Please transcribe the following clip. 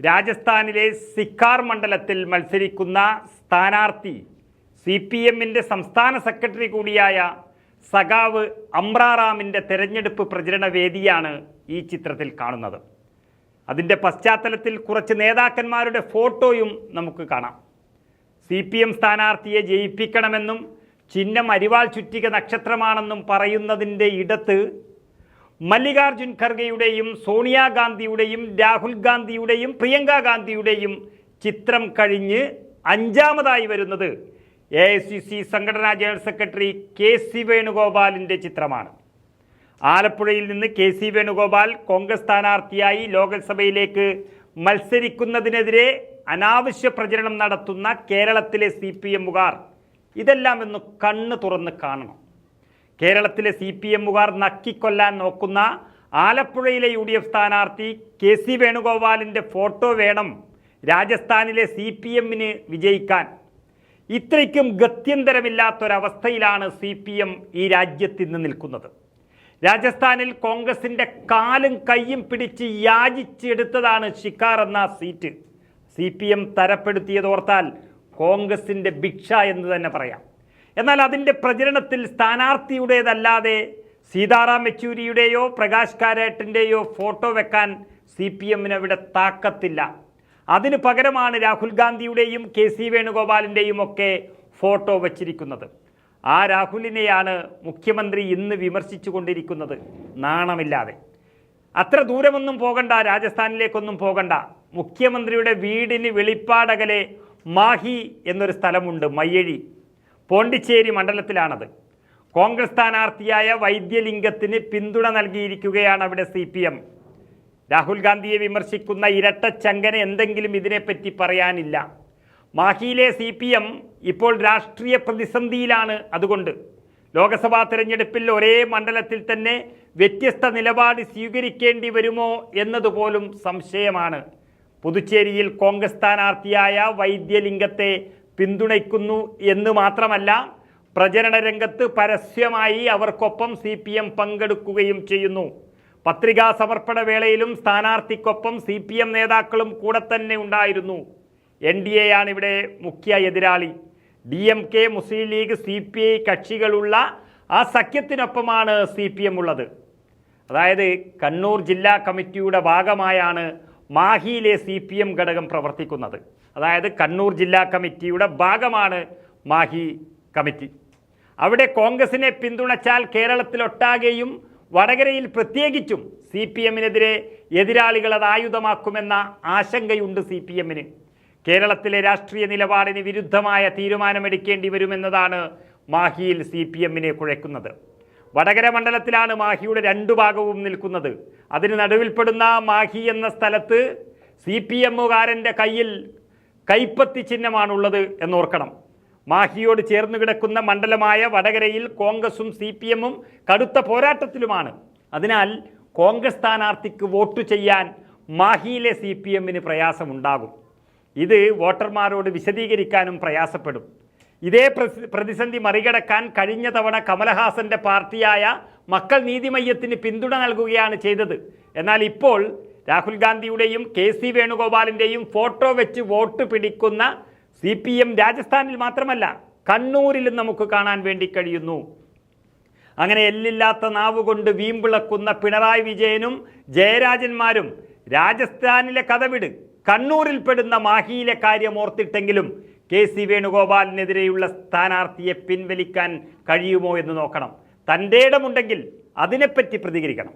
രാജസ്ഥാനിലെ സിക്കാർ മണ്ഡലത്തിൽ മത്സരിക്കുന്ന സ്ഥാനാർത്ഥി സി പി എമ്മിന്റെ സംസ്ഥാന സെക്രട്ടറി കൂടിയായ സഖാവ് അമ്രാറാമിന്റെ തെരഞ്ഞെടുപ്പ് പ്രചരണ വേദിയാണ് ഈ ചിത്രത്തിൽ കാണുന്നത്. അതിന്റെ പശ്ചാത്തലത്തിൽ കുറച്ച് നേതാക്കന്മാരുടെ ഫോട്ടോയും നമുക്ക് കാണാം. സി പി എം സ്ഥാനാർത്ഥിയെ ജയിപ്പിക്കണമെന്നും ചിഹ്നം അരിവാൾ ചുറ്റിക നക്ഷത്രമാണെന്നും പറയുന്നതിന്റെ ഇടത്ത് മല്ലികാർജുൻ ഖർഗെയുടെയും സോണിയാഗാന്ധിയുടെയും രാഹുൽ ഗാന്ധിയുടെയും പ്രിയങ്ക ഗാന്ധിയുടെയും ചിത്രം കഴിഞ്ഞ് അഞ്ചാമതായി വരുന്നത് എ ഐ സി സി സംഘടനാ ജനറൽ സെക്രട്ടറി കെ സി വേണുഗോപാലിന്റെ ചിത്രമാണ്. ആലപ്പുഴയിൽ നിന്ന് കെ സി വേണുഗോപാൽ കോൺഗ്രസ് സ്ഥാനാർത്ഥിയായി ലോകസഭയിലേക്ക് മത്സരിക്കുന്നതിനെതിരെ അനാവശ്യ പ്രചരണം നടത്തുന്ന കേരളത്തിലെ സി പി എമ്മുകാർ. ഇതെല്ലാം ഒന്ന് കണ്ണ് തുറന്ന് കാണണം. കേരളത്തിലെ സി പി എമ്മുകാർ നക്കിക്കൊല്ലാൻ നോക്കുന്ന ആലപ്പുഴയിലെ യു ഡി എഫ് സ്ഥാനാർത്ഥി കെ സി വേണുഗോപാലിന്റെ ഫോട്ടോ വേണം രാജസ്ഥാനിലെ സി പി എമ്മിന് വിജയിക്കാൻ. ഇത്രയ്ക്കും ഗത്യന്തരമില്ലാത്തൊരവസ്ഥയിലാണ് സി പി എം ഈ രാജ്യത്ത് ഇന്ന് നിൽക്കുന്നത്. രാജസ്ഥാനിൽ കോൺഗ്രസിന്റെ കാലും കൈയും പിടിച്ച് യാചിച്ചെടുത്തതാണ് ഷിക്കാർ എന്ന സീറ്റ്. സി പി എം തരപ്പെടുത്തിയതോർത്താൽ കോൺഗ്രസിന്റെ ഭിക്ഷ എന്ന് തന്നെ പറയാം. എന്നാൽ അതിന്റെ പ്രചരണത്തിൽ സ്ഥാനാർത്ഥിയുടേതല്ലാതെ സീതാറാം യെച്ചൂരിയുടെയോ പ്രകാശ് കാരാട്ടിന്റെയോ ഫോട്ടോ വെക്കാൻ സി പി എമ്മിന് അവിടെ താക്കത്തില്ല. അതിന് പകരമാണ് രാഹുൽ ഗാന്ധിയുടെയും കെ സി വേണുഗോപാലിന്റെയും ഒക്കെ ഫോട്ടോ വച്ചിരിക്കുന്നത്. ആ രാഹുലിനെയാണ് മുഖ്യമന്ത്രി ഇന്ന് വിമർശിച്ചു കൊണ്ടിരിക്കുന്നത്. നാണമില്ലാതെ. അത്ര ദൂരമൊന്നും പോകണ്ട രാജസ്ഥാനിലേക്കൊന്നും പോകണ്ട. മുഖ്യമന്ത്രിയുടെ വീടിന് വെളിപ്പാടകലെ മാഹി എന്നൊരു സ്ഥലമുണ്ട് മയ്യഴി. പോണ്ടിച്ചേരി മണ്ഡലത്തിലാണത്. കോൺഗ്രസ് സ്ഥാനാർത്ഥിയായ വൈദ്യലിംഗത്തിന് പിന്തുണ നൽകിയിരിക്കുകയാണ് അവിടെ സി പി എം രാഹുൽ ഗാന്ധിയെ വിമർശിക്കുന്ന ഇരട്ടച്ചങ്കന എന്തെങ്കിലും ഇതിനെപ്പറ്റി പറയാനില്ല. മാഹിയിലെ സി പി എം ഇപ്പോൾ രാഷ്ട്രീയ പ്രതിസന്ധിയിലാണ് അതുകൊണ്ട്. ലോക്സഭാ തെരഞ്ഞെടുപ്പിൽ ഒരേ മണ്ഡലത്തിൽ തന്നെ വ്യത്യസ്ത നിലപാട് സ്വീകരിക്കേണ്ടി വരുമോ എന്നതുപോലും സംശയമാണ്. പുതുച്ചേരിയിൽ കോൺഗ്രസ് സ്ഥാനാർത്ഥിയായ വൈദ്യലിംഗത്തെ പിന്തുണയ്ക്കുന്നു എന്ന് മാത്രമല്ല പ്രചരണ രംഗത്ത് പരസ്യമായി അവർക്കൊപ്പം സി പി എം പങ്കെടുക്കുകയും ചെയ്യുന്നു. പത്രികാ സമർപ്പണ വേളയിലും സ്ഥാനാർത്ഥിക്കൊപ്പം സി പി എം നേതാക്കളും കൂടെ തന്നെ ഉണ്ടായിരുന്നു. എൻ ഡി എ ആണ് ഇവിടെ മുഖ്യ എതിരാളി. D M K Muslim League C P I കക്ഷികളുള്ള ആ സഖ്യത്തിനൊപ്പമാണ് സി പി എം ഉള്ളത്. അതായത് കണ്ണൂർ ജില്ലാ കമ്മിറ്റിയുടെ ഭാഗമായാണ് മാഹിയിലെ സി പി എം ഘടകം പ്രവർത്തിക്കുന്നത്. അതായത് കണ്ണൂർ ജില്ലാ കമ്മിറ്റിയുടെ ഭാഗമാണ് മാഹി കമ്മിറ്റി. അവിടെ കോൺഗ്രസിനെ പിന്തുണച്ചാൽ കേരളത്തിലൊട്ടാകെയും വടകരയിൽ പ്രത്യേകിച്ചും സി പി എമ്മിനെതിരെ എതിരാളികൾ അത് ആയുധമാക്കുമെന്ന ആശങ്കയുണ്ട് സി പി എമ്മിന്. കേരളത്തിലെ രാഷ്ട്രീയ നിലപാടിന് വിരുദ്ധമായ തീരുമാനമെടുക്കേണ്ടി വരുമെന്നതാണ് മാഹിയിൽ സി പി എമ്മിനെ കുഴയ്ക്കുന്നത്. വടകര മണ്ഡലത്തിലാണ് മാഹിയുടെ രണ്ടു ഭാഗവും നിൽക്കുന്നത്. അതിന് നടുവിൽപ്പെടുന്ന മാഹി എന്ന സ്ഥലത്ത് സി പി എമ്മുകാരന്റെ കയ്യിൽ കൈപ്പത്തി ചിഹ്നമാണുള്ളത് എന്നോർക്കണം. മാഹിയോട് ചേർന്ന് കിടക്കുന്ന മണ്ഡലമായ വടകരയിൽ കോൺഗ്രസും സി പി എമ്മും കടുത്ത പോരാട്ടത്തിലുമാണ്. അതിനാൽ കോൺഗ്രസ് സ്ഥാനാർത്ഥിക്ക് വോട്ട് ചെയ്യാൻ മാഹിയിലെ സി പി എമ്മിന് പ്രയാസമുണ്ടാകും. ഇത് വോട്ടർമാരോട് വിശദീകരിക്കാനും പ്രയാസപ്പെടും. ഇതേ പ്രതിസന്ധി മറികടക്കാൻ കഴിഞ്ഞ തവണ കമലഹാസന്റെ പാർട്ടിയായ മക്കൾ നീതിമയ്യത്തിന് പിന്തുണ നൽകുകയാണ് ചെയ്തത്. എന്നാൽ ഇപ്പോൾ രാഹുൽ ഗാന്ധിയുടെയും കെ സി വേണുഗോപാലിന്റെയും ഫോട്ടോ വെച്ച് വോട്ട് പിടിക്കുന്ന സി പി എം രാജസ്ഥാനിൽ മാത്രമല്ല കണ്ണൂരിലും നമുക്ക് കാണാൻ വേണ്ടി കഴിയുന്നു. അങ്ങനെ എല്ലില്ലാത്ത നാവ് കൊണ്ട് വീമ്പിളക്കുന്ന പിണറായി വിജയനും ജയരാജന്മാരും രാജസ്ഥാനിലെ കഥവിട് കണ്ണൂരിൽപ്പെടുന്ന മാഹിയിലെ കാര്യം ഓർത്തിട്ടെങ്കിലും കെ സി വേണുഗോപാലിനെതിരെയുള്ള സ്ഥാനാർത്ഥിയെ പിൻവലിക്കാൻ കഴിയുമോ എന്ന് നോക്കണം. തന്റെ ഇടമുണ്ടെങ്കിൽ അതിനെപ്പറ്റി പ്രതികരിക്കണം.